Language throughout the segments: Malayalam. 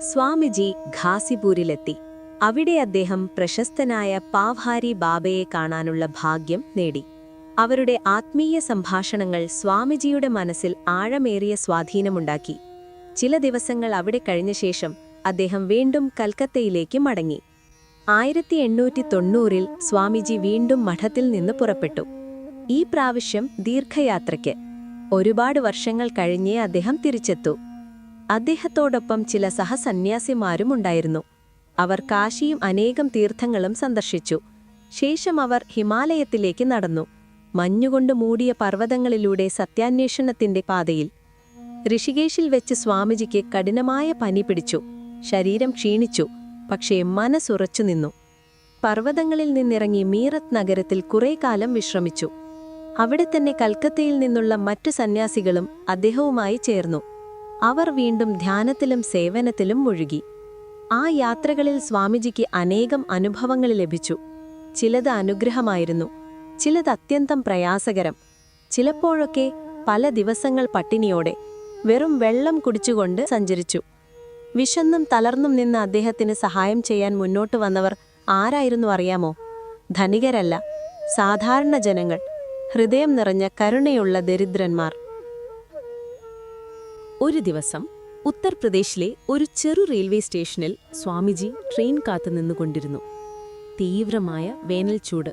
സ്വാമിജി ഘാസിപൂരിലെത്തി അവിടെ അദ്ദേഹം പ്രശസ്തനായ പാവ്ഹാരി ബാബയെ കാണാനുള്ള ഭാഗ്യം നേടി. അവരുടെ ആത്മീയ സംഭാഷണങ്ങൾ സ്വാമിജിയുടെ മനസ്സിൽ ആഴമേറിയ സ്വാധീനമുണ്ടാക്കി. ചില ദിവസങ്ങൾ അവിടെ കഴിഞ്ഞ ശേഷം അദ്ദേഹം വീണ്ടും കൽക്കത്തയിലേക്ക് മടങ്ങി. ആയിരത്തി എണ്ണൂറ്റി തൊണ്ണൂറിൽ സ്വാമിജി വീണ്ടും മഠത്തിൽ നിന്ന് പുറപ്പെട്ടു. ഈ പ്രാവശ്യം ദീർഘയാത്രയ്ക്ക്. ഒരുപാട് വർഷങ്ങൾ കഴിഞ്ഞേ അദ്ദേഹം തിരിച്ചെത്തൂ. അദ്ദേഹത്തോടൊപ്പം ചില സഹസന്യാസിമാരും ഉണ്ടായിരുന്നു അവർ കാശിയും അനേകം തീർത്ഥങ്ങളും സന്ദർശിച്ചു. ശേഷം അവർ ഹിമാലയത്തിലേക്ക് നടന്നു. മഞ്ഞുകൊണ്ട് മൂടിയ പർവതങ്ങളിലൂടെ സത്യാന്വേഷണത്തിന്റെ പാതയിൽ ഋഷികേശിൽ വെച്ച് സ്വാമിജിക്ക് കഠിനമായ പനി പിടിച്ചു. ശരീരം ക്ഷീണിച്ചു പക്ഷേ മനസ്സുറച്ചു നിന്നു. പർവതങ്ങളിൽ നിന്നിറങ്ങി മീറത്ത് നഗരത്തിൽ കുറേ കാലം വിശ്രമിച്ചു. അവിടെ തന്നെ കൽക്കത്തയിൽ നിന്നുള്ള മറ്റു സന്യാസികളും അദ്ദേഹവുമായി ചേർന്നു. അവർ വീണ്ടും ധ്യാനത്തിലും സേവനത്തിലും മുഴുകി. ആ യാത്രകളിൽ സ്വാമിജിക്ക് അനേകം അനുഭവങ്ങൾ ലഭിച്ചു. ചിലത് അനുഗ്രഹമായിരുന്നു. ചിലത് അത്യന്തം പ്രയാസകരം. ചിലപ്പോഴൊക്കെ പല ദിവസങ്ങൾ പട്ടിണിയോടെ വെറും വെള്ളം കുടിച്ചുകൊണ്ട് സഞ്ചരിച്ചു. വിശന്നും തളർന്നും നിന്ന് അദ്ദേഹത്തിന് സഹായം ചെയ്യാൻ മുന്നോട്ട് വന്നവർ ആരായിരുന്നു അറിയാമോ? ധനികരല്ല സാധാരണ ജനങ്ങൾ. ഹൃദയം നിറഞ്ഞ കരുണയുള്ള ദരിദ്രന്മാർ. ഒരു ദിവസം ഉത്തർപ്രദേശിലെ ഒരു ചെറു റെയിൽവേ സ്റ്റേഷനിൽ സ്വാമിജി ട്രെയിൻ കാത്തു നിന്നുകൊണ്ടിരുന്നു. തീവ്രമായ വേനൽ ചൂട്.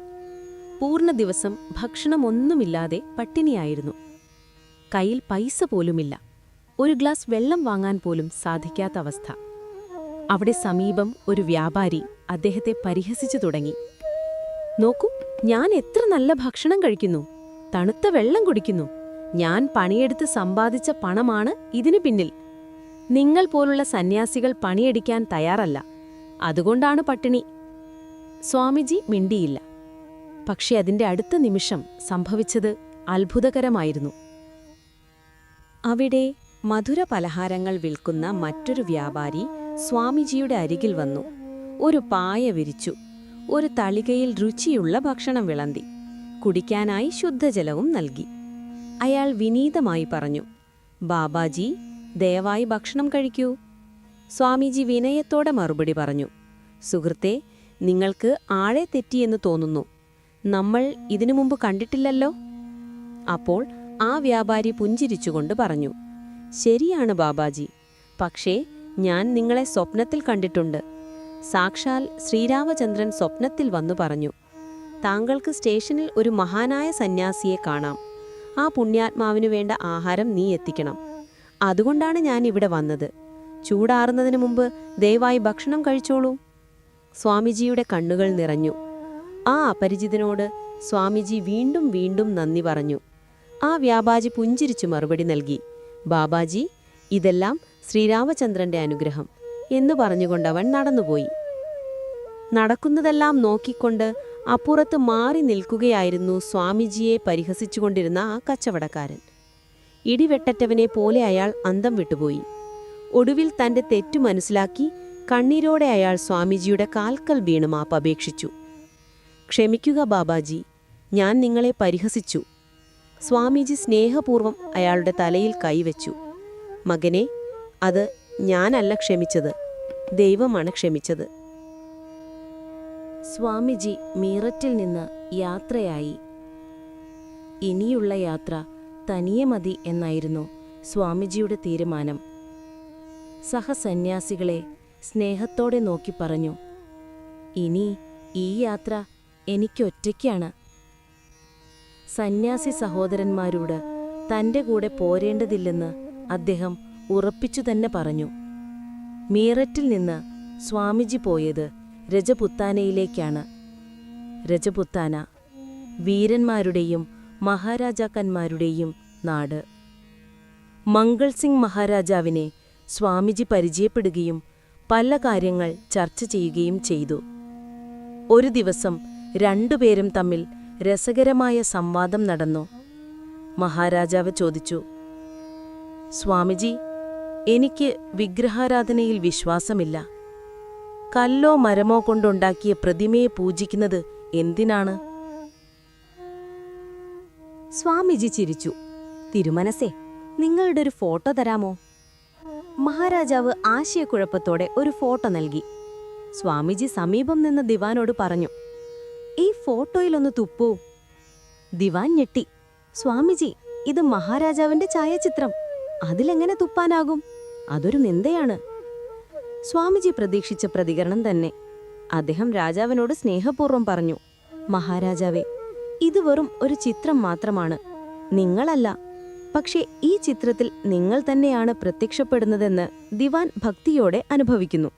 പൂർണ ദിവസം ഭക്ഷണമൊന്നുമില്ലാതെ പട്ടിണിയായിരുന്നു. കയ്യിൽ പൈസ പോലുമില്ല. ഒരു ഗ്ലാസ് വെള്ളം വാങ്ങാൻ പോലും സാധിക്കാത്ത അവസ്ഥ. അവിടെ സമീപം ഒരു വ്യാപാരി അദ്ദേഹത്തെ പരിഹസിച്ചു തുടങ്ങി. നോക്കൂ ഞാൻ എത്ര നല്ല ഭക്ഷണം കഴിക്കുന്നു. തണുത്ത വെള്ളം കുടിക്കുന്നു. ഞാൻ പണിയെടുത്ത് സമ്പാദിച്ച പണമാണ് ഇതിനു പിന്നിൽ. നിങ്ങൾ പോലുള്ള സന്യാസികൾ പണിയെടുക്കാൻ തയ്യാറല്ല. അതുകൊണ്ടാണ് പട്ടിണി. സ്വാമിജി മിണ്ടിയില്ല. പക്ഷെ അതിന്റെ അടുത്ത നിമിഷം സംഭവിച്ചത് അത്ഭുതകരമായിരുന്നു. അവിടെ മധുര പലഹാരങ്ങൾ വിൽക്കുന്ന മറ്റൊരു വ്യാപാരി സ്വാമിജിയുടെ അരികിൽ വന്നു. ഒരു പായ വിരിച്ചു. ഒരു തളികയിൽ രുചിയുള്ള ഭക്ഷണം വിളമ്പി. കുടിക്കാനായി ശുദ്ധജലവും നൽകി. അയാൾ വിനീതമായി പറഞ്ഞു ബാബാജി ദയവായി ഭക്ഷണം കഴിക്കൂ. സ്വാമിജി വിനയത്തോടെ മറുപടി പറഞ്ഞു സുഹൃത്തെ നിങ്ങൾക്ക് ആളെ തെറ്റിയെന്ന് തോന്നുന്നു. നമ്മൾ ഇതിനു മുമ്പ് കണ്ടിട്ടില്ലല്ലോ. അപ്പോൾ ആ വ്യാപാരി പുഞ്ചിരിച്ചുകൊണ്ട് പറഞ്ഞു ശരിയാണ് ബാബാജി പക്ഷേ ഞാൻ നിങ്ങളെ സ്വപ്നത്തിൽ കണ്ടിട്ടുണ്ട്. സാക്ഷാൽ ശ്രീരാമചന്ദ്രൻ സ്വപ്നത്തിൽ വന്നു പറഞ്ഞു താങ്കൾക്ക് സ്റ്റേഷനിൽ ഒരു മഹാനായ സന്യാസിയെ കാണാം. ആ പുണ്യാത്മാവിന് വേണ്ട ആഹാരം നീ എത്തിക്കണം. അതുകൊണ്ടാണ് ഞാൻ ഇവിടെ വന്നത്. ചൂടാറുന്നതിന് മുമ്പ് ദയവായി ഭക്ഷണം കഴിച്ചോളൂ. സ്വാമിജിയുടെ കണ്ണുകൾ നിറഞ്ഞു. ആ അപരിചിതനോട് സ്വാമിജി വീണ്ടും വീണ്ടും നന്ദി പറഞ്ഞു. ആ വ്യാപാജി പുഞ്ചിരിച്ചു മറുപടി നൽകി. ബാബാജി ഇതെല്ലാം ശ്രീരാമചന്ദ്രന്റെ അനുഗ്രഹം എന്ന് പറഞ്ഞുകൊണ്ടവൻ നടന്നുപോയി. നടക്കുന്നതെല്ലാം നോക്കിക്കൊണ്ട് അപ്പുറത്ത് മാറി നിൽക്കുകയായിരുന്നു സ്വാമിജിയെ പരിഹസിച്ചുകൊണ്ടിരുന്ന ആ കച്ചവടക്കാരൻ. ഇടിവെട്ടറ്റവനെ പോലെ അയാൾ അന്തം വിട്ടുപോയി. ഒടുവിൽ തന്റെ തെറ്റു മനസ്സിലാക്കി കണ്ണീരോടെ അയാൾ സ്വാമിജിയുടെ കാൽക്കൽ വീണ് മാപ്പപേക്ഷിച്ചു ക്ഷമിക്കുക ബാബാജി ഞാൻ നിങ്ങളെ പരിഹസിച്ചു. സ്വാമിജി സ്നേഹപൂർവം അയാളുടെ തലയിൽ കൈവച്ചു. മകനെ അത് ഞാനല്ല ക്ഷമിച്ചത്. ദൈവമാണ് ക്ഷമിച്ചത്. സ്വാമിജി മീററ്റിൽ നിന്ന് യാത്രയായി. ഇനിയുള്ള യാത്ര തനിയെ മതി എന്നായിരുന്നു സ്വാമിജിയുടെ തീരുമാനം. സഹസന്യാസികളെ സ്നേഹത്തോടെ നോക്കി പറഞ്ഞു ഇനി ഈ യാത്ര എനിക്കൊറ്റയ്ക്കാണ്. സന്യാസി സഹോദരന്മാരോട് തന്റെ കൂടെ പോരേണ്ടതില്ലെന്ന് അദ്ദേഹം ഉറപ്പിച്ചു തന്നെ പറഞ്ഞു. മീററ്റിൽ നിന്ന് സ്വാമിജി പോയത് രജപുത്താനയിലേക്കാണ്. രജപുത്താന വീരന്മാരുടെയും മഹാരാജാക്കന്മാരുടെയും നാട്. മംഗൾസിംഗ് മഹാരാജാവിനെ സ്വാമിജി പരിചയപ്പെടുകയും പല കാര്യങ്ങൾ ചർച്ച ചെയ്യുകയും ചെയ്തു. ഒരു ദിവസം രണ്ടുപേരും തമ്മിൽ രസകരമായ സംവാദം നടന്നു. മഹാരാജാവ് ചോദിച്ചു സ്വാമിജി എനിക്ക് വിഗ്രഹാരാധനയിൽ വിശ്വാസമില്ല. കല്ലോ മരമോ കൊണ്ടുണ്ടാക്കിയ പ്രതിമയെ പൂജിക്കുന്നത് എന്തിനാണ്? സ്വാമിജി ചിരിച്ചു. തിരുമനസേ നിങ്ങളുടെ ഒരു ഫോട്ടോ തരാമോ? മഹാരാജാവ് ആശയക്കുഴപ്പത്തോടെ ഒരു ഫോട്ടോ നൽകി. സ്വാമിജി സമീപം നിന്ന് ദിവാനോട് പറഞ്ഞു ഈ ഫോട്ടോയിലൊന്ന് തുപ്പൂ. ദിവാൻ ഞെട്ടി സ്വാമിജി ഇത് മഹാരാജാവിന്റെ ഛായാചിത്രം. അതിലെങ്ങനെ തുപ്പാനാകും? അതൊരു നിന്ദയാണ്. സ്വാമിജി പ്രതീക്ഷിച്ച പ്രതികരണം തന്നെ. അദ്ദേഹം രാജാവിനോട് സ്നേഹപൂർവം പറഞ്ഞു മഹാരാജാവെ ഇത് വെറും ഒരു ചിത്രം മാത്രമാണ്. നിങ്ങളല്ല. പക്ഷേ ഈ ചിത്രത്തിൽ നിങ്ങൾ തന്നെയാണ് പ്രത്യക്ഷപ്പെടുന്നതെന്ന് ദിവാൻ ഭക്തിയോടെ അനുഭവിക്കുന്നു.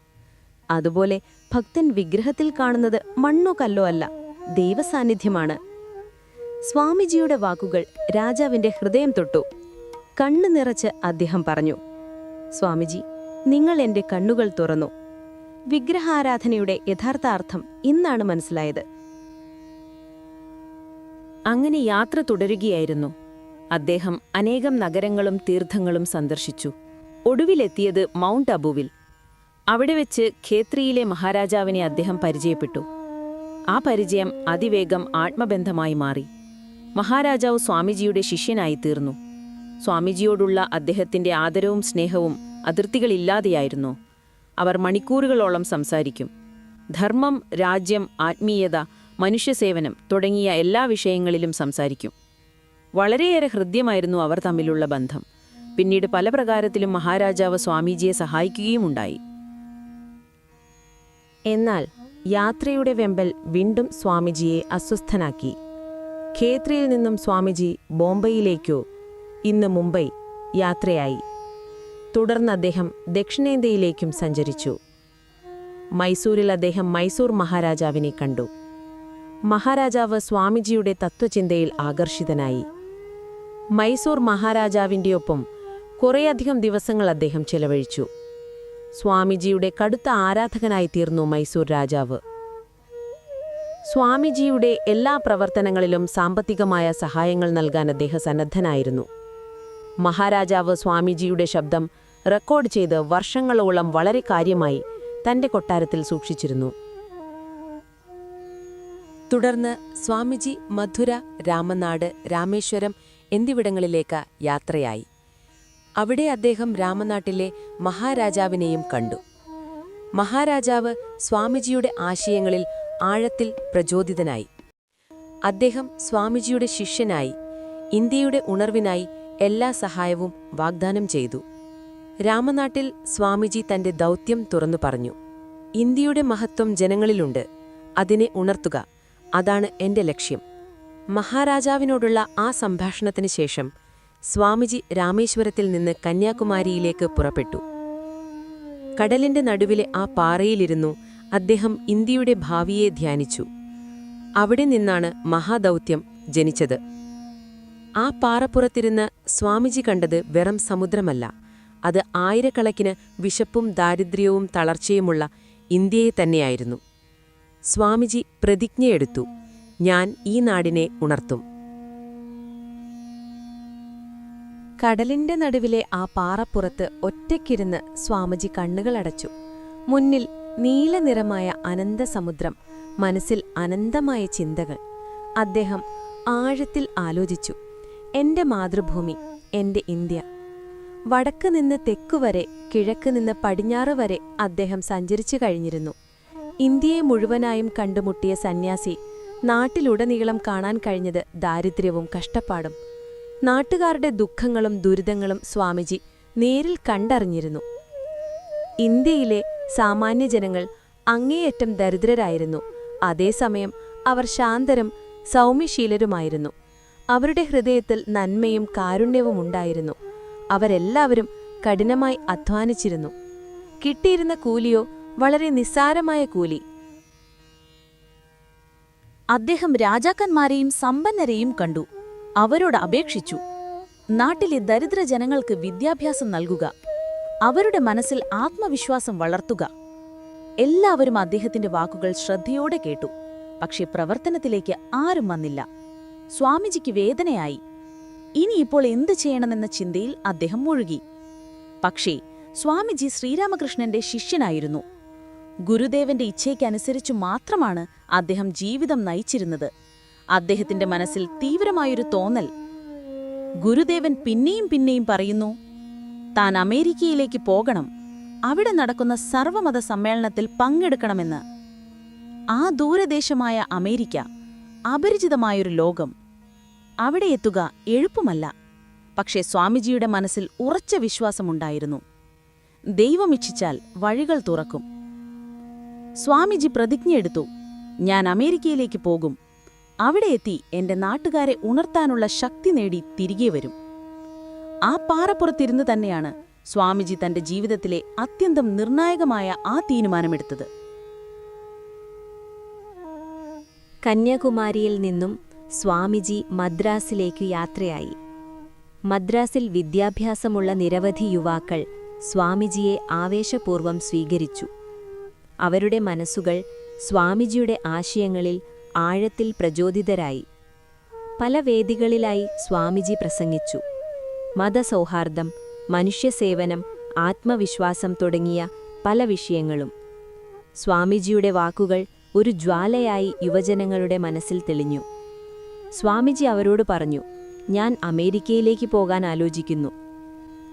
അതുപോലെ ഭക്തൻ വിഗ്രഹത്തിൽ കാണുന്നത് മണ്ണോ കല്ലോ അല്ല ദൈവസാന്നിധ്യമാണ്. സ്വാമിജിയുടെ വാക്കുകൾ രാജാവിന്റെ ഹൃദയം തൊട്ടു. കണ്ണു നിറച്ച് അദ്ദേഹം പറഞ്ഞു സ്വാമിജി നിങ്ങൾ എന്റെ കണ്ണുകൾ തുറന്നു. വിഗ്രഹാരാധനയുടെ യഥാർത്ഥാർത്ഥം ഇന്നാണ് മനസ്സിലായത്. അങ്ങനെ യാത്ര തുടരുകയായിരുന്നു. അദ്ദേഹം അനേകം നഗരങ്ങളും തീർത്ഥങ്ങളും സന്ദർശിച്ചു. ഒടുവിലെത്തിയത് മൗണ്ട് അബുവിൽ. അവിടെ വെച്ച് ഖേത്രിയിലെ മഹാരാജാവിനെ അദ്ദേഹം പരിചയപ്പെട്ടു. ആ പരിചയം അതിവേഗം ആത്മബന്ധമായി മാറി. മഹാരാജാവ് സ്വാമിജിയുടെ ശിഷ്യനായി തീർന്നു സ്വാമിജിയോടുള്ള അദ്ദേഹത്തിന്റെ ആദരവും സ്നേഹവും അതിർത്തികളില്ലാതെയായിരുന്നു. അവർ മണിക്കൂറുകളോളം സംസാരിക്കും. ധർമ്മം രാജ്യം ആത്മീയത മനുഷ്യസേവനം തുടങ്ങിയ എല്ലാ വിഷയങ്ങളിലും സംസാരിക്കും. വളരെയേറെ ഹൃദ്യമായിരുന്നു അവർ തമ്മിലുള്ള ബന്ധം. പിന്നീട് പല പ്രകാരത്തിലും മഹാരാജാവ് സ്വാമിജിയെ സഹായിക്കുകയുമുണ്ടായി എന്നാൽ യാത്രയുടെ വെമ്പൽ വീണ്ടും സ്വാമിജിയെ അസ്വസ്ഥനാക്കി. ഖേത്രയിൽ നിന്നും സ്വാമിജി ബോംബെയിലേക്കോ ഇന്ന് മുംബൈ യാത്രയായി. തുടർന്ന് അദ്ദേഹം ദക്ഷിണേന്ത്യയിലേക്കും സഞ്ചരിച്ചു. മൈസൂരിൽ അദ്ദേഹം മൈസൂർ മഹാരാജാവിനെ കണ്ടു. മഹാരാജാവ് സ്വാമിജിയുടെ തത്വചിന്തയിൽ ആകർഷിതനായി. മൈസൂർ മഹാരാജാവിന്റെ ഒപ്പം കുറേയധികം ദിവസങ്ങൾ അദ്ദേഹം ചെലവഴിച്ചു. സ്വാമിജിയുടെ കടുത്ത ആരാധകനായി തീർന്നു മൈസൂർ രാജാവ്. സ്വാമിജിയുടെ എല്ലാ പ്രവർത്തനങ്ങളിലും സാമ്പത്തികമായ സഹായങ്ങൾ നൽകാൻ അദ്ദേഹം സന്നദ്ധനായിരുന്നു. മഹാരാജാവ് സ്വാമിജിയുടെ ശബ്ദം റെക്കോർഡ് ചെയ്ത് വർഷങ്ങളോളം വളരെ കാര്യമായി തന്റെ കൊട്ടാരത്തിൽ സൂക്ഷിച്ചിരുന്നു. തുടർന്ന് സ്വാമിജി മധുര രാമനാട് രാമേശ്വരം എന്നിവിടങ്ങളിലേക്ക് യാത്രയായി. അവിടെ അദ്ദേഹം രാമനാട്ടിലെ മഹാരാജാവിനെയും കണ്ടു. മഹാരാജാവ് സ്വാമിജിയുടെ ആശയങ്ങളിൽ ആഴത്തിൽ പ്രചോദിതനായി. അദ്ദേഹം സ്വാമിജിയുടെ ശിഷ്യനായി ഇന്ത്യയുടെ ഉണർവിനായി എല്ലാ സഹായവും വാഗ്ദാനം ചെയ്തു. രാമനാട്ടിൽ സ്വാമിജി തന്റെ ദൗത്യം തുറന്നു പറഞ്ഞു. ഇന്ത്യയുടെ മഹത്വം ജനങ്ങളിലുണ്ട്. അതിനെ ഉണർത്തുക. അതാണ് എന്റെ ലക്ഷ്യം. മഹാരാജാവിനോടുള്ള ആ സംഭാഷണത്തിന് ശേഷം സ്വാമിജി രാമേശ്വരത്തിൽ നിന്ന് കന്യാകുമാരിയിലേക്ക് പുറപ്പെട്ടു. കടലിന്റെ നടുവിലെ ആ പാറയിലിരുന്നു അദ്ദേഹം ഇന്ത്യയുടെ ഭാവിയെ ധ്യാനിച്ചു. അവിടെ നിന്നാണ് മഹാദൗത്യം ജനിച്ചത്. ആ പാറപ്പുറത്തിരുന്ന് സ്വാമിജി കണ്ടത് വെറും സമുദ്രമല്ല. അത് ആയിരക്കണക്കിന് വിശപ്പും ദാരിദ്ര്യവും തളർച്ചയുമുള്ള ഇന്ത്യയെ തന്നെയായിരുന്നു. സ്വാമിജി പ്രതിജ്ഞയെടുത്തു. ഞാൻ ഈ നാടിനെ ഉണർത്തും. കടലിന്റെ നടുവിലെ ആ പാറപ്പുറത്ത് ഒറ്റയ്ക്കിരുന്ന് സ്വാമിജി കണ്ണുകളടച്ചു മുന്നിൽ നീലനിറമായ അനന്തസമുദ്രം മനസ്സിൽ അനന്തമായ ചിന്തകൾ. അദ്ദേഹം ആഴത്തിൽ ആലോചിച്ചു. എന്റെ മാതൃഭൂമി എന്റെ ഇന്ത്യ വടക്ക് നിന്ന് തെക്കുവരെ കിഴക്ക് നിന്ന് പടിഞ്ഞാറ് വരെ അദ്ദേഹം സഞ്ചരിച്ചു കഴിഞ്ഞിരുന്നു. ഇന്ത്യയെ മുഴുവനായും കണ്ടുമുട്ടിയ സന്യാസി നാട്ടിലുടനീളം കാണാൻ കഴിഞ്ഞത് ദാരിദ്ര്യവും കഷ്ടപ്പാടും. നാട്ടുകാരുടെ ദുഃഖങ്ങളും ദുരിതങ്ങളും സ്വാമിജി നേരിൽ കണ്ടറിഞ്ഞിരുന്നു. ഇന്ത്യയിലെ സാമാന്യജനങ്ങൾ അങ്ങേയറ്റം ദരിദ്രരായിരുന്നു. അതേസമയം അവർ ശാന്തരും സൗമ്യശീലരുമായിരുന്നു. അവരുടെ ഹൃദയത്തിൽ നന്മയും കാരുണ്യവും ഉണ്ടായിരുന്നു. അവരെല്ലാവരും കഠിനമായി അധ്വാനിച്ചിരുന്നു. കിട്ടിയിരുന്ന കൂലിയോ വളരെ നിസ്സാരമായ കൂലി. അദ്ദേഹം രാജാക്കന്മാരെയും സമ്പന്നരെയും കണ്ടു. അവരോട് അപേക്ഷിച്ചു. നാട്ടിലെ ദരിദ്ര ജനങ്ങൾക്ക് വിദ്യാഭ്യാസം നൽകുക. അവരുടെ മനസ്സിൽ ആത്മവിശ്വാസം വളർത്തുക. എല്ലാവരും അദ്ദേഹത്തിന്റെ വാക്കുകൾ ശ്രദ്ധയോടെ കേട്ടു. പക്ഷേ പ്രവർത്തനത്തിലേക്ക് ആരും വന്നില്ല. സ്വാമിജിക്ക് വേദനയായി. ഇനിയിപ്പോൾ എന്തു ചെയ്യണമെന്ന ചിന്തയിൽ അദ്ദേഹം മുഴുകി. പക്ഷേ സ്വാമിജി ശ്രീരാമകൃഷ്ണന്റെ ശിഷ്യനായിരുന്നു. ഗുരുദേവന്റെ ഇച്ഛയ്ക്കനുസരിച്ചു മാത്രമാണ് അദ്ദേഹം ജീവിതം നയിച്ചിരുന്നത്. അദ്ദേഹത്തിന്റെ മനസ്സിൽ തീവ്രമായൊരു തോന്നൽ. ഗുരുദേവൻ പിന്നെയും പിന്നെയും പറയുന്നു താൻ അമേരിക്കയിലേക്ക് പോകണം. അവിടെ നടക്കുന്ന സർവമത സമ്മേളനത്തിൽ പങ്കെടുക്കണമെന്ന്. ആ ദൂരദേശമായ അമേരിക്ക അപരിചിതമായൊരു ലോകം. അവിടെ എത്തുക എളുപ്പമല്ല. പക്ഷേ സ്വാമിജിയുടെ മനസ്സിൽ ഉറച്ച വിശ്വാസമുണ്ടായിരുന്നു. ദൈവമിച്ഛിച്ചാൽ വഴികൾ തുറക്കും. സ്വാമിജി പ്രതിജ്ഞയെടുത്തു ഞാൻ അമേരിക്കയിലേക്ക് പോകും. അവിടെ എത്തി എന്റെ നാട്ടുകാരെ ഉണർത്താനുള്ള ശക്തി നേടി തിരികെ വരും. ആ പാറപ്പുറത്തിരുന്ന് തന്നെയാണ് സ്വാമിജി തന്റെ ജീവിതത്തിലെ അത്യന്തം നിർണായകമായ ആ തീരുമാനമെടുത്തത്. കന്യാകുമാരിയിൽ നിന്നും സ്വാമിജി മദ്രാസിലേക്കു യാത്രയായി. മദ്രാസിൽ വിദ്യാഭ്യാസമുള്ള നിരവധി യുവാക്കൾ സ്വാമിജിയെ ആവേശപൂർവം സ്വീകരിച്ചു. അവരുടെ മനസ്സുകൾ സ്വാമിജിയുടെ ആശയങ്ങളിൽ ആഴത്തിൽ പ്രചോദിതരായി. പല വേദികളിലായി സ്വാമിജി പ്രസംഗിച്ചു. മതസൗഹാർദ്ദം മനുഷ്യസേവനം ആത്മവിശ്വാസം തുടങ്ങിയ പല വിഷയങ്ങളും. സ്വാമിജിയുടെ വാക്കുകൾ ഒരു ജ്വാലയായി യുവജനങ്ങളുടെ മനസ്സിൽ തെളിഞ്ഞു. സ്വാമിജി അവരോട് പറഞ്ഞു ഞാൻ അമേരിക്കയിലേക്ക് പോകാൻ ആലോചിക്കുന്നു.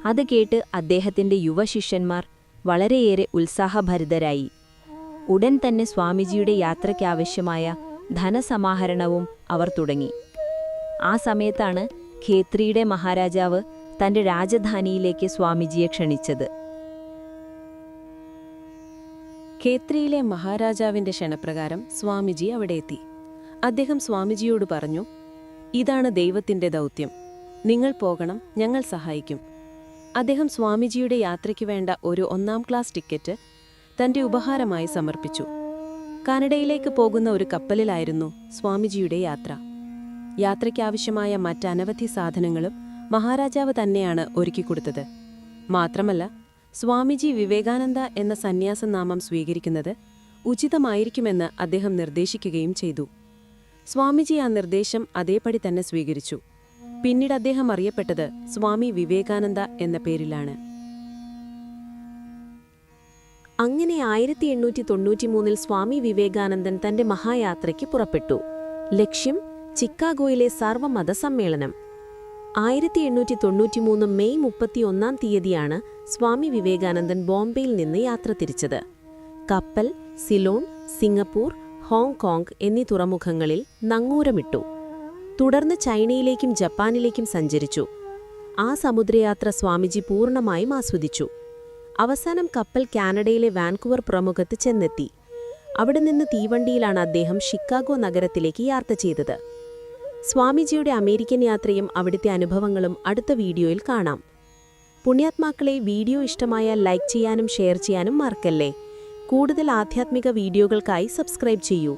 അത് കേട്ട് അദ്ദേഹത്തിന്റെ യുവശിഷ്യന്മാർ വളരെയേറെ ഉത്സാഹഭരിതരായി. ഉടൻ തന്നെ സ്വാമിജിയുടെ യാത്രയ്ക്കാവശ്യമായ ധനസമാഹരണവും അവർ തുടങ്ങി. ആ സമയത്താണ് ഖേത്രിയുടെ മഹാരാജാവ് തന്റെ രാജധാനിയിലേക്ക് സ്വാമിജിയെ ക്ഷണിച്ചത്. ഖേത്രിയിലെ മഹാരാജാവിന്റെ ക്ഷണപ്രകാരം സ്വാമിജി അവിടെ എത്തി അദ്ദേഹം സ്വാമിജിയോട് പറഞ്ഞു ഇതാണ് ദൈവത്തിന്റെ ദൗത്യം. നിങ്ങൾ പോകണം ഞങ്ങൾ സഹായിക്കും. അദ്ദേഹം സ്വാമിജിയുടെ യാത്രയ്ക്ക് വേണ്ട ഒരു ഒന്നാം ക്ലാസ് ടിക്കറ്റ് തന്റെ ഉപഹാരമായി സമർപ്പിച്ചു. കാനഡയിലേക്ക് പോകുന്ന ഒരു കപ്പലിലായിരുന്നു സ്വാമിജിയുടെ യാത്ര. യാത്രയ്ക്കാവശ്യമായ മറ്റനവധി സാധനങ്ങളും മഹാരാജാവ് തന്നെയാണ് ഒരുക്കിക്കൊടുത്തത് മാത്രമല്ല സ്വാമിജി വിവേകാനന്ദ എന്ന സന്യാസനാമം സ്വീകരിക്കുന്നത് ഉചിതമായിരിക്കുമെന്ന് അദ്ദേഹം നിർദ്ദേശിക്കുകയും ചെയ്തു. സ്വാമിജി ആ നിർദ്ദേശം അതേപടി തന്നെ സ്വീകരിച്ചു. പിന്നീട് അദ്ദേഹം അറിയപ്പെട്ടത് സ്വാമി വിവേകാനന്ദ എന്ന പേരിലാണ്. അങ്ങനെ ആയിരത്തി എണ്ണൂറ്റി തൊണ്ണൂറ്റിമൂന്നിൽ സ്വാമി വിവേകാനന്ദൻ തന്റെ മഹായാത്രയ്ക്ക് പുറപ്പെട്ടു. ലക്ഷ്യം ചിക്കാഗോയിലെ സർവമത സമ്മേളനം. ആയിരത്തി എണ്ണൂറ്റി തൊണ്ണൂറ്റിമൂന്ന് മെയ് മുപ്പത്തിയൊന്നാം തീയതിയാണ് സ്വാമി വിവേകാനന്ദൻ ബോംബെയിൽ നിന്ന് യാത്ര തിരിച്ചത്. കപ്പൽ സിലോൺ സിംഗപ്പൂർ ഹോങ്കോങ് എന്നീ തുറമുഖങ്ങളിൽ നങ്ങൂരമിട്ടു. തുടർന്ന് ചൈനയിലേക്കും ജപ്പാനിലേക്കും സഞ്ചരിച്ചു. ആ സമുദ്രയാത്ര സ്വാമിജി പൂർണമായും ആസ്വദിച്ചു. അവസാനം കപ്പൽ കാനഡയിലെ വാൻകുവർ പ്രമുഖത്ത് ചെന്നെത്തി. അവിടെ നിന്ന് തീവണ്ടിയിലാണ് അദ്ദേഹം ഷിക്കാഗോ നഗരത്തിലേക്ക് യാത്ര ചെയ്തത്. സ്വാമിജിയുടെ അമേരിക്കൻ യാത്രയും അവിടുത്തെ അനുഭവങ്ങളും അടുത്ത വീഡിയോയിൽ കാണാം. പുണ്യാത്മാക്കളെ വീഡിയോ ഇഷ്ടമായാൽ ലൈക്ക് ചെയ്യാനും ഷെയർ ചെയ്യാനും മറക്കല്ലേ? കൂടുതൽ ആധ്യാത്മിക വീഡിയോകൾക്കായി സബ്സ്ക്രൈബ് ചെയ്യൂ